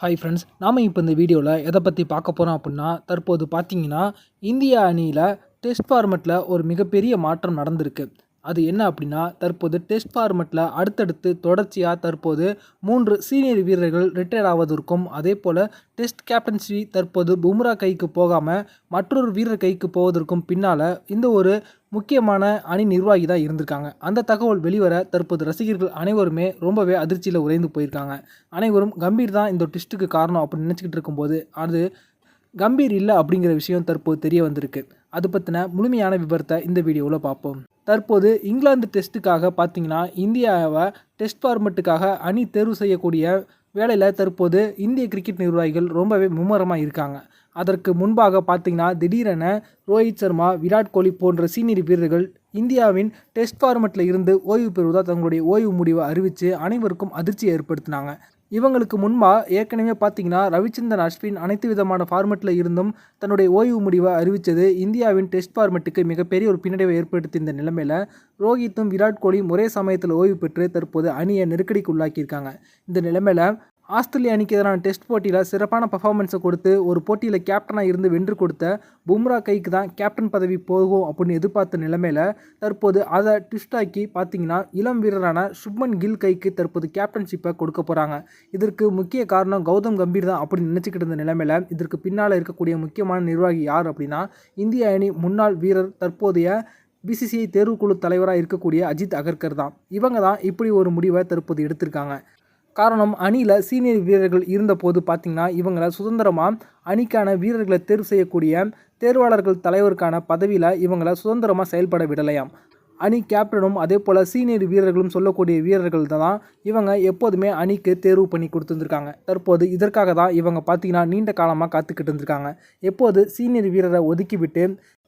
Hi friends நாம் இப்போ இந்த வீடியோவில் எதை பற்றி பார்க்க போகிறோம் அப்படின்னா தற்போது பார்த்தீங்கன்னா இந்தியா அணியில் டெஸ்ட் ஃபார்மெட்டில் ஒரு மிகப்பெரிய மாற்றம் நடந்திருக்கு. அது என்ன அப்படின்னா தற்போது டெஸ்ட் ஃபார்மெட்டில் அடுத்தடுத்து தொடர்ச்சியாக தற்போது மூன்று சீனியர் வீரர்கள் ரிட்டையர் ஆவதற்கும் அதே போல் டெஸ்ட் கேப்டன்சி தற்போது பும்ரா கைக்கு போகாமல் மற்றொரு வீரர் கைக்கு போவதற்கும் பின்னால் இந்த ஒரு முக்கியமான அணி நிர்வாகி தான் இருந்திருக்காங்க. அந்த தகவல் வெளிவர தற்போது ரசிகர்கள் அனைவருமே ரொம்பவே அதிர்ச்சியில் உறைந்து போயிருக்காங்க. அனைவரும் கம்பீர் தான் இந்த டெஸ்ட்டுக்கு காரணம் அப்படின்னு நினச்சிக்கிட்டு இருக்கும்போது அது கம்பீர் இல்லை அப்படிங்கிற விஷயம் தற்போது தெரிய வந்திருக்கு. அது பற்றின முழுமையான விபரத்தை இந்த வீடியோவில் பார்ப்போம். தற்போது இங்கிலாந்து டெஸ்ட்டுக்காக பார்த்தீங்கன்னா இந்தியாவை டெஸ்ட் ஃபார்மெட்டுக்காக அணி தேர்வு செய்யக்கூடிய வேலையில் தற்போது இந்திய கிரிக்கெட் நிர்வாகிகள் ரொம்பவே மும்முரமாக இருக்காங்க. அதற்கு முன்பாக பார்த்தீங்கன்னா திடீரென ரோஹித் சர்மா விராட் கோலி போன்ற சீனியர் வீரர்கள் இந்தியாவின் டெஸ்ட் ஃபார்மெட்டில் இருந்து ஓய்வு பெறுவதாக தங்களுடைய ஓய்வு முடிவை அறிவித்து அனைவருக்கும் அதிர்ச்சியை ஏற்படுத்தினாங்க. இவங்களுக்கு முன்பாக ஏற்கனவே பார்த்தீங்கன்னா ரவிச்சந்திரன் அஸ்வின் அனைத்து விதமான ஃபார்மெட்டில் இருந்தும் தன்னுடைய ஓய்வு முடிவை அறிவித்தது இந்தியாவின் டெஸ்ட் ஃபார்மெட்டுக்கு மிகப்பெரிய ஒரு பின்னடைவை ஏற்படுத்திய நிலைமையில் ரோஹித்தும் விராட் கோலியும் ஒரே சமயத்தில் ஓய்வு பெற்று தற்போது அணியை நெருக்கடிக்கு உள்ளாக்கியிருக்காங்க இந்த நிலைமையில் ஆஸ்திரேலிய அணிக்கு எதிரான டெஸ்ட் போட்டியில் சிறப்பான பர்ஃபார்மன்ஸை கொடுத்து ஒரு போட்டியில் கேப்டனாக இருந்து வென்று கொடுத்த பும்ரா கைக்கு தான் கேப்டன் பதவி போகும் அப்படின்னு எதிர்பார்த்த நிலைமையில் தற்போது அதை ட்விஸ்டாக்கி பார்த்தீங்கன்னா இளம் வீரரான சுப்மன் கில் கைக்கு தற்போது கேப்டன்ஷிப்பை கொடுக்க போகிறாங்க இதற்கு முக்கிய காரணம் கௌதம் கம்பீர் தான் அப்படின்னு நினச்சிக்கிட்டு இருந்த நிலைமையில் இதற்கு பின்னால் இருக்கக்கூடிய முக்கியமான நிர்வாகி யார் அப்படின்னா இந்திய அணி முன்னாள் வீரர் தற்போதைய பிசிசிஐ தேர்வுக்குழு தலைவராக இருக்கக்கூடிய அஜித் அகர்கர் தான். இவங்க தான் இப்படி ஒரு முடிவை தற்போது எடுத்திருக்காங்க. காரணம் அணியில் சீனியர் வீரர்கள் இருந்தபோது பார்த்திங்கன்னா இவங்களை சுதந்திரமாக அணிக்கான வீரர்களை தேர்வு செய்யக்கூடிய தேர்வாளர்கள் தலைவருக்கான பதவியில் இவங்களை சுதந்திரமாக செயல்பட விடலையாம். அணி கேப்டனும் அதே போல் சீனியர் வீரர்களும் சொல்லக்கூடிய வீரர்கள் தான் இவங்க எப்போதுமே அணிக்கு தேர்வு பண்ணி கொடுத்துருந்துருக்காங்க. தற்போது இதற்காக தான் இவங்க பார்த்திங்கன்னா நீண்ட காலமாக காத்துக்கிட்டு இருந்திருக்காங்க. எப்போது சீனியர் வீரரை ஒதுக்கிவிட்டு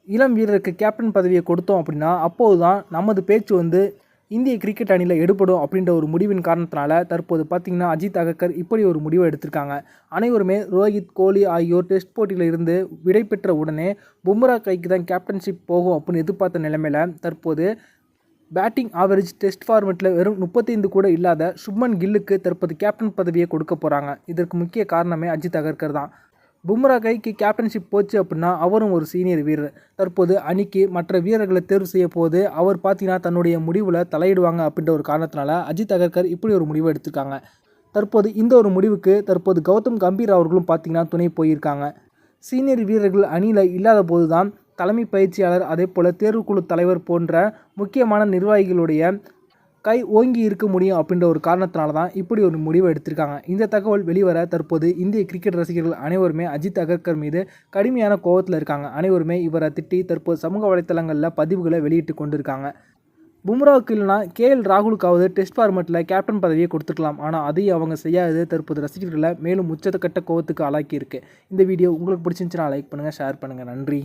இளம் வீரருக்கு கேப்டன் பதவியை கொடுத்தோம் அப்படின்னா அப்போது தான் நமது பேச்சு வந்து இந்திய கிரிக்கெட் அணியில் எடுபடும் அப்படின்ற ஒரு முடிவின் காரணத்தினால தற்போது பார்த்திங்கன்னா அஜித் அகர்கர் இப்படி ஒரு முடிவை எடுத்திருக்காங்க. அனைவருமே ரோஹித் கோலி ஆகியோர் டெஸ்ட் போட்டியில் இருந்து விடை பெற்ற உடனே பும்ரா கைக்கு தான் கேப்டன்ஷிப் போகும் அப்படின்னு எதிர்பார்த்த நிலைமையில் தற்போது பேட்டிங் ஆவரேஜ் டெஸ்ட் ஃபார்மெட்டில் வெறும் முப்பத்தைந்து கூட இல்லாத சுப்மன் கில்லுக்கு தற்போது கேப்டன் பதவியை கொடுக்க போகிறாங்க இதற்கு முக்கிய காரணமே அஜித் அகர்கர் தான். பும்ரா கைக்கு கேப்டன்ஷிப் போச்சு அப்படின்னா அவரும் ஒரு சீனியர் வீரர். தற்போது அணிக்கு மற்ற வீரர்களை தேர்வு செய்ய போது அவர் பார்த்தீங்கன்னா தன்னுடைய முடிவில் தலையிடுவாங்க அப்படின்ற ஒரு காரணத்தினால அஜித் அகர்கர் இப்படி ஒரு முடிவு எடுத்திருக்காங்க. தற்போது இந்த ஒரு முடிவுக்கு தற்போது கௌதம் கம்பீர் அவர்களும் பார்த்தீங்கன்னா துணை போயிருக்காங்க. சீனியர் வீரர்கள் அணியில் இல்லாத போது தான் தலைமை பயிற்சியாளர் அதே போல் தேர்வுக்குழு தலைவர் போன்ற முக்கியமான நிர்வாகிகளுடைய கை ஓங்கி இருக்க முடியும் அப்படின்ற ஒரு காரணத்தினால தான் இப்படி ஒரு முடிவை எடுத்திருக்காங்க. இந்த தகவல் வெளிவர தற்போது இந்திய கிரிக்கெட் ரசிகர்கள் அனைவருமே அஜித் அகர்கர் மீது கடுமையான கோபத்தில் இருக்காங்க. அனைவருமே இவரை திட்டி தற்போது சமூக வலைத்தளங்களில் பதிவுகளை வெளியிட்டு கொண்டிருக்காங்க. பும்ராவுக்கு இல்லைனா கே எல் ராகுலுக்காவது டெஸ்ட் ஃபார்மெட்டில் கேப்டன் பதவியை கொடுத்துருக்கலாம். ஆனால் அதையும் அவங்க செய்யாதது தற்போது ரசிகர்களை மேலும் உச்சத்தக்கட்ட கோவத்துக்கு ஆளாக்கியிருக்கு. இந்த வீடியோ உங்களுக்கு பிடிச்சிருந்துச்சுன்னா லைக் பண்ணுங்கள் ஷேர் பண்ணுங்கள் நன்றி.